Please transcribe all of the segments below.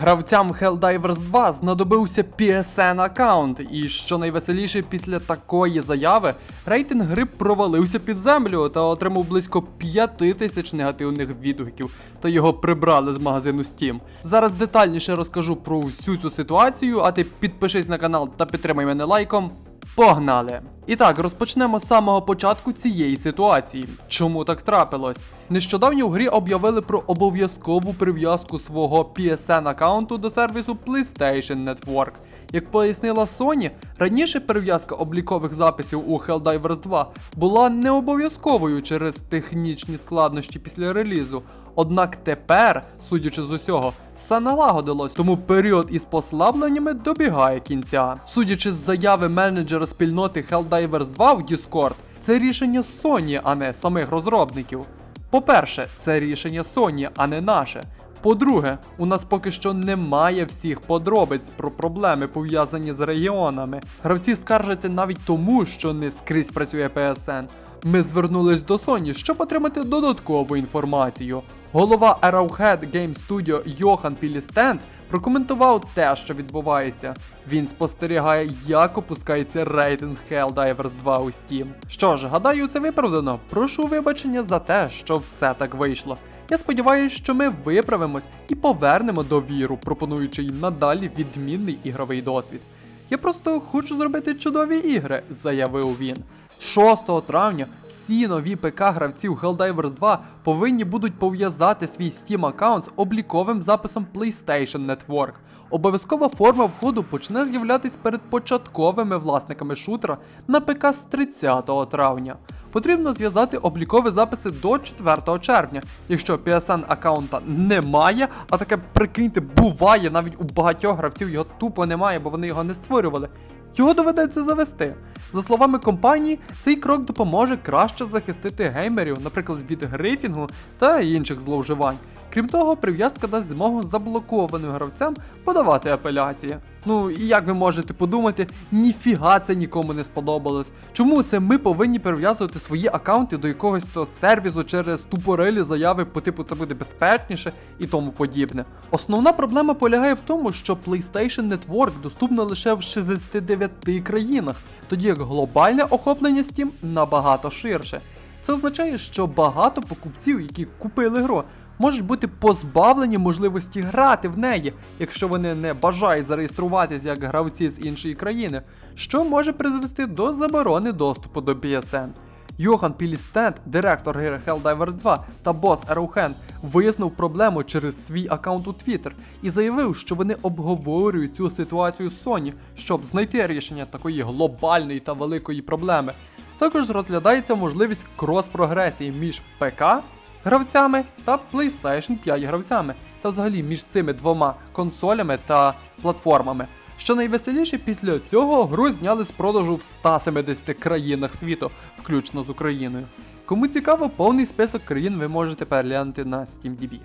Гравцям Helldivers 2 знадобився PSN аккаунт, і що найвеселіше після такої заяви, рейтинг гри провалився під землю та отримав близько 5 тисяч негативних відгуків, та його прибрали з магазину Steam. Зараз детальніше розкажу про всю цю ситуацію, а ти підпишись на канал та підтримай мене лайком. Погнали! І так, розпочнемо з самого початку цієї ситуації. Чому так трапилось? Нещодавно в грі об'явили про обов'язкову прив'язку свого PSN аккаунту до сервісу PlayStation Network. Як пояснила Sony, раніше перев'язка облікових записів у Helldivers 2 була не обов'язковою через технічні складнощі після релізу. Однак тепер, судячи з усього, все налагодилось, тому період із послабленнями добігає кінця. Судячи з заяви менеджера спільноти Helldivers 2 в Discord, це рішення Sony, а не самих розробників. По-перше, це рішення Sony, а не наше. По-друге, у нас поки що немає всіх подробиць про проблеми пов'язані з регіонами. Гравці скаржаться навіть тому, що не скрізь працює PSN. Ми звернулись до Sony, щоб отримати додаткову інформацію. Голова Arrowhead Game Studio Йохан Пілістенд прокоментував те, що відбувається. Він спостерігає, як опускається рейтинг Helldivers 2 у Steam. Що ж, гадаю, це виправдано. Прошу вибачення за те, що все так вийшло. Я сподіваюся, що ми виправимось і повернемо довіру, пропонуючи їм надалі відмінний ігровий досвід. Я просто хочу зробити чудові ігри, заявив він. 6 травня всі нові ПК гравців Helldivers 2 повинні будуть пов'язати свій Steam аккаунт з обліковим записом PlayStation Network. Обов'язкова форма входу почне з'являтись перед початковими власниками шутера на ПК з 30 травня. Потрібно зв'язати облікові записи до 4 червня. Якщо PSN аккаунта немає, а таке прикиньте, буває навіть у багатьох гравців його тупо немає, бо вони його не створювали. Його доведеться завести. За словами компанії, цей крок допоможе краще захистити геймерів, наприклад, від грифінгу та інших зловживань. Крім того, прив'язка дасть змогу заблокованим гравцям подавати апеляції. Ну і як ви можете подумати, ніфіга це нікому не сподобалось. Чому це ми повинні прив'язувати свої аккаунти до якогось то сервісу через тупорилі заяви по типу це буде безпечніше і тому подібне. Основна проблема полягає в тому, що PlayStation Network доступна лише в 69 країнах, тоді як глобальне охоплення Steam набагато ширше. Це означає, що багато покупців, які купили гру, можуть бути позбавлені можливості грати в неї, якщо вони не бажають зареєструватись як гравці з іншої країни, що може призвести до заборони доступу до PSN. Йохан Пілістенд, директор гри Helldivers 2 та бос Arrowhand, вияснив проблему через свій аккаунт у Twitter і заявив, що вони обговорюють цю ситуацію з Sony, щоб знайти рішення такої глобальної та великої проблеми. Також розглядається можливість крос-прогресії між ПК гравцями та PlayStation 5 гравцями, та взагалі між цими двома консолями та платформами. Що найвеселіше, після цього гру зняли з продажу в 170 країнах світу, включно з Україною. Кому цікаво, повний список країн ви можете переглянути на SteamDB.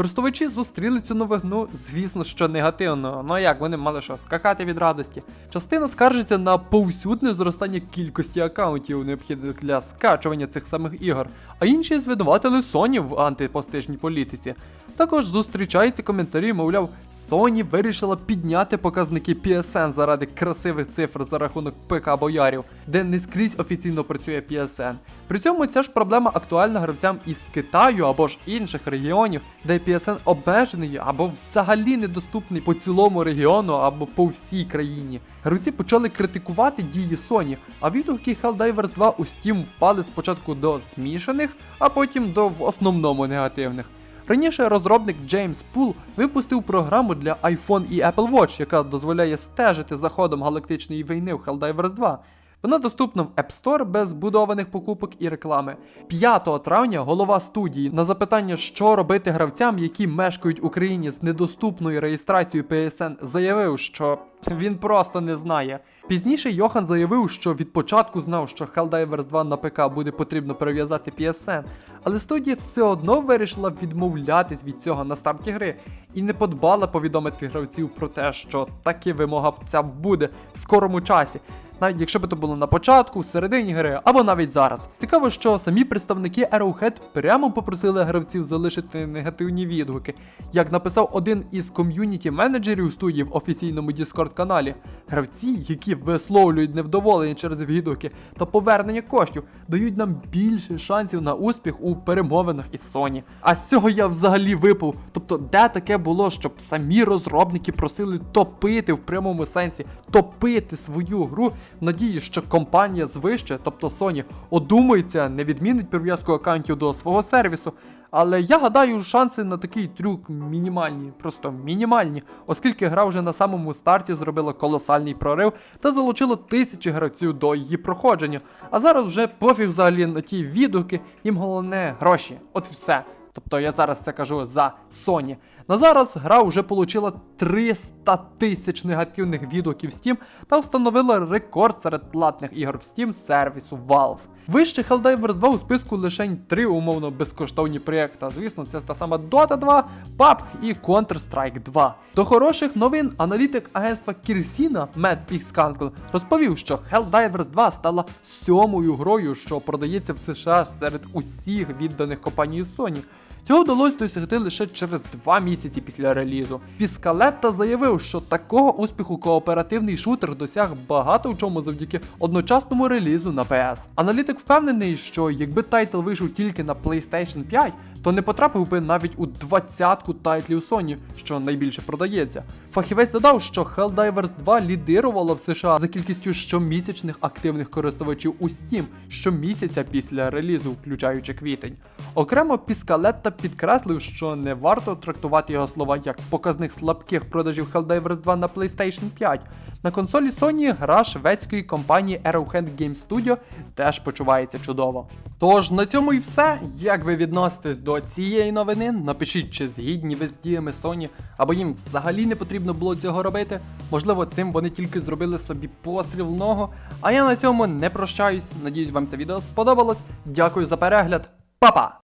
Користувачі зустріли цю новину, звісно, що негативно. Ну як вони мали що, скакати від радості. Частина скаржиться на повсюдне зростання кількості аккаунтів, необхідних для скачування цих самих ігор, а інші звинуватили Sony в антипостижній політиці. Також зустрічаються коментарі, мовляв, Sony вирішила підняти показники PSN заради красивих цифр за рахунок ПК боярів, де не скрізь офіційно працює PSN. При цьому ця ж проблема актуальна гравцям із Китаю або ж інших регіонів, де PSN обмежений або взагалі недоступний по цілому регіону або по всій країні. Гравці почали критикувати дії Sony, а відгуки Helldivers 2 у Steam впали спочатку до змішаних, а потім до в основному негативних. Раніше розробник Джеймс Пул випустив програму для iPhone і Apple Watch, яка дозволяє стежити за ходом галактичної війни в Helldivers 2. Вона доступна в App Store без будованих покупок і реклами. 5 травня голова студії на запитання, що робити гравцям, які мешкають в Україні з недоступною реєстрацією PSN, заявив, що він просто не знає. Пізніше Йохан заявив, що від початку знав, що Helldivers 2 на ПК буде потрібно перев'язати PSN, але студія все одно вирішила відмовлятись від цього на старті гри і не подбала повідомити гравців про те, що таки вимога ця буде в скорому часі. Навіть якщо б це було на початку, в середині гри, або навіть зараз. Цікаво, що самі представники Arrowhead прямо попросили гравців залишити негативні відгуки. Як написав один із ком'юніті менеджерів студії в офіційному Discord каналі, гравці, які висловлюють невдоволення через відгуки та повернення коштів, дають нам більше шансів на успіх у перемовинах із Sony. А з цього я взагалі випав. Тобто, де таке було, щоб самі розробники просили топити в прямому сенсі, топити свою гру надії, що компанія звище, тобто Sony, одумається, не відмінить прив'язку аккаунтів до свого сервісу. Але я гадаю, шанси на такий трюк мінімальні, просто мінімальні, оскільки гра вже на самому старті зробила колосальний прорив та залучила тисячі гравців до її проходження. А зараз вже пофіг взагалі на ті відгуки, їм головне гроші. От все. Тобто я зараз це кажу за Sony. На зараз гра вже отримала 300 тисяч негативних відгуків в Steam та встановила рекорд серед платних ігор в Steam сервісу Valve. Вище Helldivers 2 у списку лише три умовно безкоштовні проєкти. Звісно, це та сама Dota 2, PUBG і Counter-Strike 2. До хороших новин аналітик агентства Кірсіна Мет Піксканкл розповів, що Helldivers 2 стала сьомою грою, що продається в США серед усіх відданих компанії Sony. Цього вдалося досягти лише через два місяці після релізу. Піскалетта заявив, що такого успіху кооперативний шутер досяг багато в чому завдяки одночасному релізу на PS. Аналітик впевнений, що якби тайтл вийшов тільки на PlayStation 5, то не потрапив би навіть у двадцятку тайтлів Sony, що найбільше продається. Фахівець додав, що Helldivers 2 лідирувала в США за кількістю щомісячних активних користувачів у Steam щомісяця після релізу, включаючи квітень. Окремо Піскалетта підкреслив, що не варто трактувати його слова як показник слабких продажів Helldivers 2 на PlayStation 5. На консолі Sony гра шведської компанії Arrowhead Game Studio теж почувається чудово. Тож на цьому і все. Як ви відноситесь до цієї новини? Напишіть, чи згідні ви з діями Sony, або їм взагалі не потрібно було цього робити. Можливо, цим вони тільки зробили собі постріл в ногу. А я на цьому не прощаюсь. Надіюсь, вам це відео сподобалось. Дякую за перегляд. Па-па!